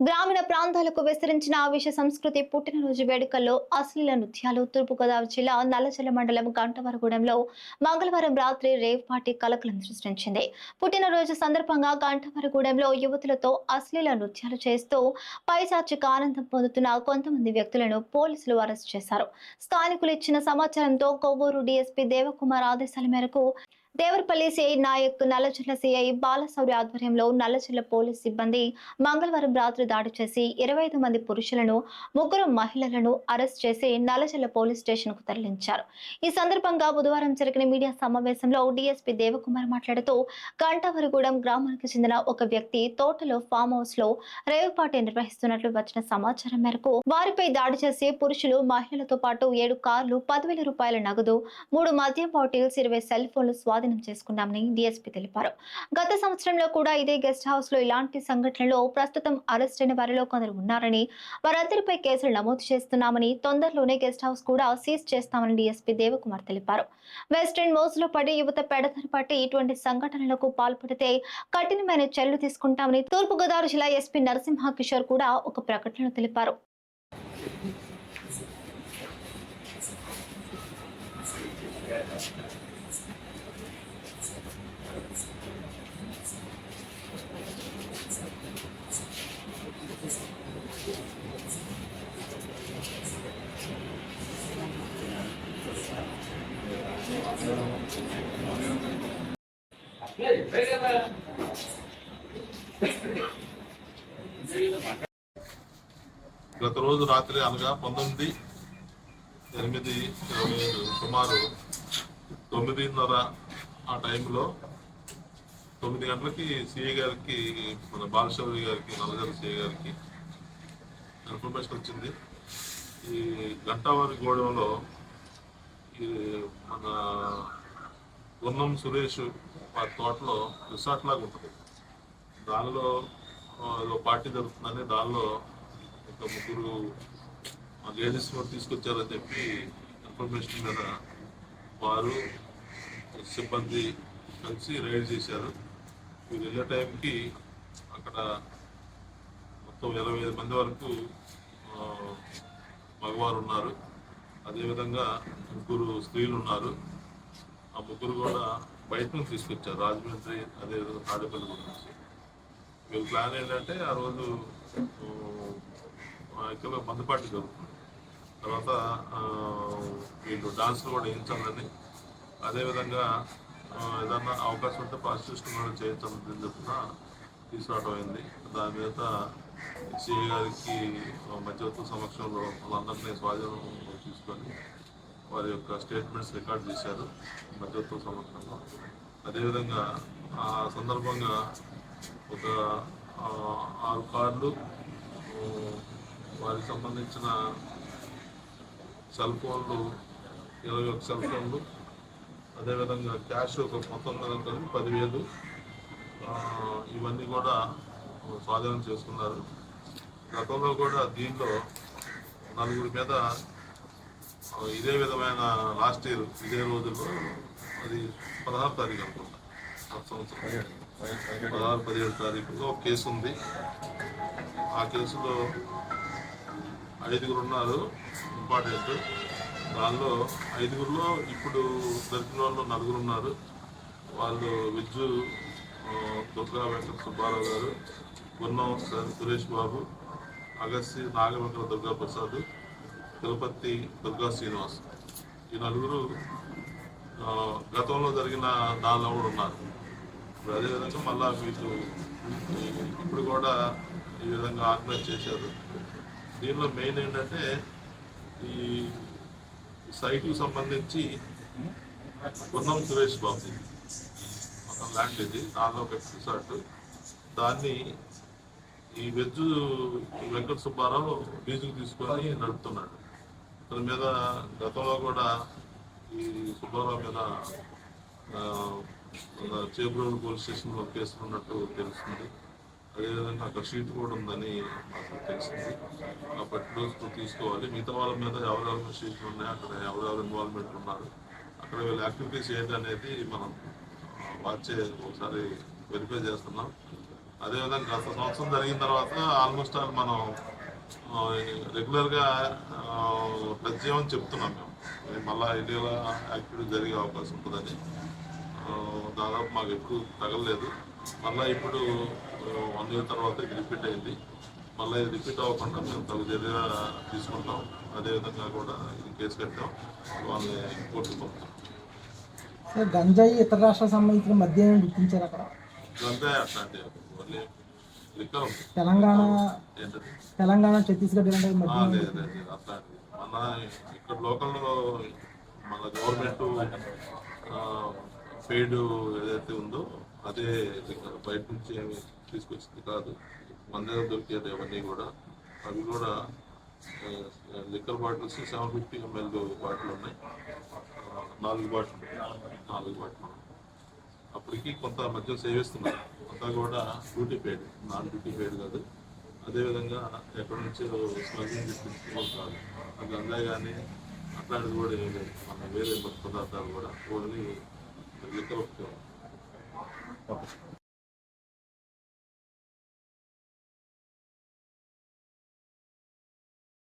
గ్రామీణ ప్రాంతాలకు విస్తరించిన విష సంస్కృతి పుట్టినరోజు వేడుకల్లో అశ్లీల నృత్యాలు తూర్పుగోదావరి జిల్లా నల్లచల మండలం గంటవరగూడెంలో మంగళవారం రాత్రి రేవ్ పార్టీ కలకలం సృష్టించింది. పుట్టినరోజు సందర్భంగా గంటవరగూడెంలో యువతులతో అశ్లీల నృత్యాలు చేస్తూ పైశాచిక ఆనందం పొందుతున్న కొంతమంది వ్యక్తులను పోలీసులు అరెస్ట్ చేశారు. స్థానికులు ఇచ్చిన సమాచారంతో కొవ్వూరు డీఎస్పీ దేవకుమార్ ఆదేశాల మేరకు దేవరపల్లి సిఐ నాయక్ నల్లచెల్ల సిఐ బాలశౌరి ఆధ్వర్యంలో నల్లచెల్ల పోలీస్ సిబ్బంది మంగళవారం రాత్రి దాడి చేసి ఇరవై ఐదు మంది పురుషులను ముగ్గురు మహిళలను అరెస్ట్ చేసి నల్లచెల్ల పోలీస్ స్టేషన్కు తరలించారు. ఈ సందర్భంగా బుధవారం జరిగిన మీడియా సమావేశంలో డీఎస్పీ దేవకుమార్ మాట్లాడుతూ గంటవరగూడెం గ్రామానికి చెందిన ఒక వ్యక్తి తోటలో ఫామ్ హౌస్లో రేవ్ పార్టీ నిర్వహిస్తున్నట్లు వచ్చిన సమాచారం మేరకు వారిపై దాడి చేసి పురుషులు మహిళలతో పాటు ఏడు కార్లు పదివేల రూపాయల నగదు మూడు మద్యం బాటిల్స్ ఇరవై సెల్ ఫోన్లు స్వాధీనం చేసుకున్నామని డీఎస్పీ తెలిపారు. గత సంవత్సరంలో కూడా ఇదే గెస్ట్ హౌస్లో ఇలాంటి సంఘటనలో ప్రస్తుతం అరెస్ట్ అయిన వారిలో కొందరు ఉన్నారని వారందరిపై కేసులు నమోదు చేస్తున్నామని తొందరలోనే గెస్ట్ హౌస్ కూడా సీజ్ చేస్తామని డీఎస్పీ దేవకుమార్ తెలిపారు. వెస్టర్న్ మోజులో పడి యువత పెడతను పట్టి ఇటువంటి సంఘటనలకు పాల్పడితే కఠినమైన చర్యలు తీసుకుంటామని తూర్పుగోదావరి జిల్లా ఎస్పీ నరసింహ కిషోర్ కూడా ఒక ప్రకటనలో తెలిపారు. గత రోజు రాత్రి అనగా పంతొమ్మిది ఎనిమిది ఇరవై ఏడు సుమారు తొమ్మిదిన్నర ఆ టైంలో తొమ్మిది గంటలకి సిఐ గారికి మన బాలశౌరి గారికి నల్లగారి సిఐ గారికి ఇన్ఫర్మేషన్ వచ్చింది. ఈ గంటావారి గూడెంలో మన గున్నం సురేష్ వారి తోటలో రిసార్ట్ లాగా ఉంటుంది. దానిలో ఏదో పార్టీ జరుగుతుందని దానిలో ఒక ముగ్గురు లేడీస్ కూడా తీసుకొచ్చారని చెప్పి ఇన్ఫర్మేషన్ మీద వారు సిబ్బంది కలిసి రైడ్ చేశారు. వీళ్ళు వెళ్ళే టైంకి అక్కడ మొత్తం ఇరవై ఐదు మంది వరకు మగవారు ఉన్నారు. అదేవిధంగా ముగ్గురు స్త్రీలు ఉన్నారు ఆ ముగ్గురు కూడా బయట నుంచి తీసుకొచ్చారు. రాజమండ్రి అదేవిధంగా తాడేపల్లి నుంచి. వీళ్ళ ప్లాన్ ఏంటంటే ఆ రోజు ఎక్కువగా మందుపాటి జరుగుతుంది. తర్వాత వీళ్ళు డాన్స్లు కూడా వేయించాలని అదేవిధంగా ఏదన్నా అవకాశం ఉంటే ప్రాసిక్యూషన్ కూడా చేయించాలని చెప్పిన తీసుకురావడం అయింది. దాని మీద సిఐ గారికి మధ్యవర్తుల సమక్షంలో వాళ్ళందరినీ స్వాధీనం తీసుకొని వారి యొక్క స్టేట్మెంట్స్ రికార్డ్ చేశారు మధ్యవర్తుల సమక్షంలో. అదేవిధంగా ఆ సందర్భంగా ఒక ఆరు కార్లు వారికి సంబంధించిన సెల్ ఫోన్లు ఇరవై ఒక సెల్ ఫోన్లు అదేవిధంగా క్యాష్ ఒక మొత్తం కలిపి పదివేలు ఇవన్నీ కూడా స్వాధీనం చేసుకున్నారు. గతంలో కూడా దీనిలో నలుగురి మీద ఇదే విధమైన లాస్ట్ ఇయర్ ఇదే రోజుల్లో అది పదహారు తారీఖు అనుకుంటా. సంవత్సరం. పదహారు పదిహేడు తారీఖులో ఒక కేసు ఉంది. ఆ కేసులో ఐదుగురు ఉన్నారు ఇంపార్టెంట్. దానిలో ఐదుగురులో ఇప్పుడు దొరికిన వాళ్ళు నలుగురు ఉన్నారు. వాళ్ళు విద్యు దుర్గా వెంకట సుబ్బారావు గారు గున్నం సురేష్ బాబు అగస్సి నాగవెంకట దుర్గా ప్రసాద్ తిరుపతి దుర్గా శ్రీనివాస్. ఈ నలుగురు గతంలో జరిగిన దానిలో కూడా ఉన్నారు. ఇప్పుడు అదేవిధంగా మళ్ళా వీళ్ళు ఇప్పుడు కూడా ఈ విధంగా ఆర్గనైజ్ చేశారు. దీనిలో మెయిన్ ఏంటంటే ఈ సైట్కి సంబంధించి గున్నం సురేష్ బాబు. మొత్తం ల్యాండ్ ఇది దానిలో ఒక రిసార్ట్ దాన్ని ఈ వెజ్ వెంకట సుబ్బారావు లీజుకు తీసుకొని నడుపుతున్నాడు. ఇతని మీద గతంలో కూడా ఈ సుబ్బారావు మీద చేబ్రోడ్ పోలీస్ స్టేషన్లో కేసులు ఉన్నట్టు తెలుస్తుంది. అదేవిధంగా అక్కడ షీట్ కూడా ఉందని మాకు తెలిసింది. కాబట్టి రోజు తీసుకోవాలి. మిగతా వాళ్ళ మీద ఎవరెవరి షీట్లు ఉన్నాయి అక్కడ ఎవరెవరు ఇన్వాల్వ్మెంట్ ఉన్నారు అక్కడ వీళ్ళ యాక్టివిటీస్ ఏంటనేది అనేది మనం ఆ, ఒకసారి వెరిఫై చేస్తున్నాం. అదేవిధంగా గత సంవత్సరం జరిగిన తర్వాత ఆల్మోస్ట్ ఆల్ మనం రెగ్యులర్గా ఆ, టచ్ చేయమని చెప్తున్నాం మేము. మళ్ళీ మళ్ళా ఇండియాలో యాక్టివిటీ జరిగే అవకాశం ఉంటుందని. దాదాపు మాకు ఎక్కువ తగలలేదు. మళ్ళీ ఇప్పుడు వన్ ఇయర్ తర్వాత ఇది రిపీట్ అయింది. మళ్ళీ ఇది రిపీట్ అవ్వకుండా మేము తగు చర్య తీసుకుంటాం. అదేవిధంగా కూడా ఇది కేసు కట్టాం. వాళ్ళని కోర్టుకు పంపుతాం. గంజాయి ఇతర రాష్ట్రాలకు సంబంధించిన మద్యాన్ని గుర్తించారు అక్కడ? తెలంగాణ తెలంగాణ ఛత్తీస్గఢ్ ఇలాంటి మద్యం మన ఇక్కడ లోకల్లో మన గవర్నమెంట్ పెయిడ్ ఏదైతే ఉందో అదే బయట నుంచి ఏమి తీసుకొచ్చింది కాదు. మన దగ్గర దొరికేది అవన్నీ కూడా. అవి కూడా liquor bottles seven fifty ML bottle ఉన్నాయి. నాలుగు బాటలు నాలుగు బాటలు అప్పటికి కొంత మద్యం సేవిస్తున్నారు అంతా కూడా duty paid non duty paid కాదు. అదేవిధంగా ఎక్కడి నుంచో స్మగ్లింగ్ తీసుకుంటున్నారు కాదు ఆ గంజాయి కానీ అట్లాంటిది కూడా ఏం లేదు. మన వేరే పదార్థాలు కూడా ఓన్లీ లిక్కర్ ఒకటే ఓకే